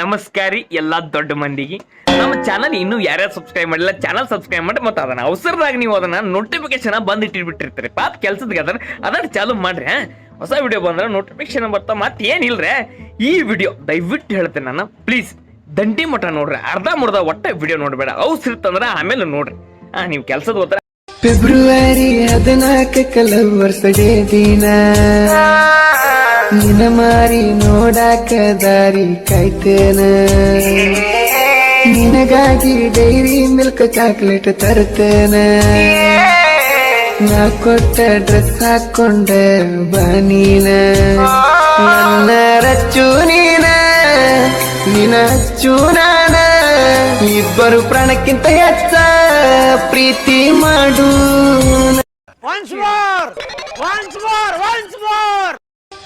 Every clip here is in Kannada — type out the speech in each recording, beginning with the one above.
ನಮಸ್ಕಾರಿ ಎಲ್ಲ ದೊಡ್ಡ ಮಂದಿಗೆ. ನಮ್ಮ ಚಾನಲ್ ಇನ್ನೂ ಯಾರ್ಯಾರು ಸಬ್ಸ್ಕ್ರೈಬ್ ಮಾಡಿಲ್ಲ ಚಾನಲ್ ಸಬ್ಸ್ಕ್ರೈಬ್ ಮಾಡಿ ಮತ್ತೆ ಅದನ್ನ ಅವಸರದಾಗ ನೀವು ಅದನ್ನ ನೋಟಿಫಿಕೇಶನ್ ಬಂದ್ ಇಟ್ಟಿರ್ಬಿಟ್ಟಿರ್ತೀರಿ ಪಾಪ ಕೆಲ್ಸದ ಅದನ್ನ ಅದನ್ನ ಚಾಲು ಮಾಡ್ರಿ? ಹೊಸ ವಿಡಿಯೋ ಬಂದ್ರೆ ನೋಟಿಫಿಕೇಶನ್ ಬರ್ತಾ ಮತ್ತೆ ಏನಿಲ್ರೆ? ಈ ವಿಡಿಯೋ ದಯವಿಟ್ಟು ಹೇಳ್ತೇನೆ ನಾನು ಪ್ಲೀಸ್ ದಂಡಿ ಮಠ ನೋಡ್ರಿ, ಅರ್ಧ ಮುರ್ಧ ಒಟ್ಟ ವಿಡಿಯೋ ನೋಡಬೇಡ. ಅವಸರಿತ್ತಂದ್ರೆ ಆಮೇಲೆ ನೋಡ್ರಿ. ಹಾ, ನೀವು ಕೆಲಸದ ಹೋದ್ರ. ಫೆಬ್ರವರಿ ಹದಿನಾಲ್ಕು ಲವರ್ಸ್ ಡೇ ದಿನ. ನಿನ ಮಾರಿ ನೋಡಾಕ ದಾರಿ ಕಾಯ್ತೇನ? ನಿನಗಾಗಿ ಡೈರಿ ಮಿಲ್ಕ್ ಚಾಕ್ಲೇಟ್ ತರ್ತೇನ? ನಾ ಕೊಟ್ಟ ಡ್ರೆಸ್ ಹಾಕೊಂಡ ಬನೀನ ನನ್ನ ರಚ್ಚು ನೀನ ನಿನ ಅಚ್ಚು ನಾನ. ಇಬ್ಬರು ಪ್ರಾಣಕ್ಕಿಂತ ಹೆಚ್ಚ ಪ್ರೀತಿ ಮಾಡು. Once more Once more Once more!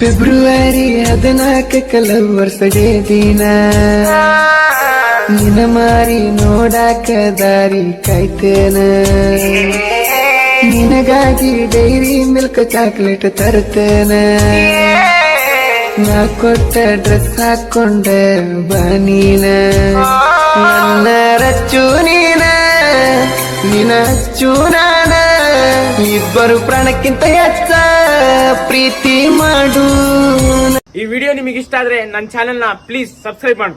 ಫೆಬ್ರವರಿ ಹದಿನಾಲ್ಕ ಲವರ್ಸ್ ಡೇ ದಿನ. ನಿನ ಮಾರಿ ನೋಡಾಕ ದಾರಿ ಕಾಯ್ತೇನ. ನಿನಗಾಗಿ ಡೈರಿ ಮಿಲ್ಕ್ ಚಾಕ್ಲೇಟ್ ತರ್ತೇನ. ನಾ ಕೊಟ್ಟ ಡ್ರೆಸ್ ಹಾಕೊಂಡ ಬನೀನ ನನ್ನ ರಚ್ಚು ನೀನ ನಿನ ನಾನ. ಇಬ್ಬರು ಪ್ರಾಣಕ್ಕಿಂತ ಹೆಚ್ಚ ಪ್ರೀತಿ ಮಾಡು. ಈ ವಿಡಿಯೋ ನಿಮಗೆ ಇಷ್ಟ ಆದ್ರೆ ನನ್ನ ಚಾನೆಲ್ನ ಪ್ಲೀಸ್ ಸಬ್ಸ್ಕ್ರೈಬ್ ಮಾಡಿ.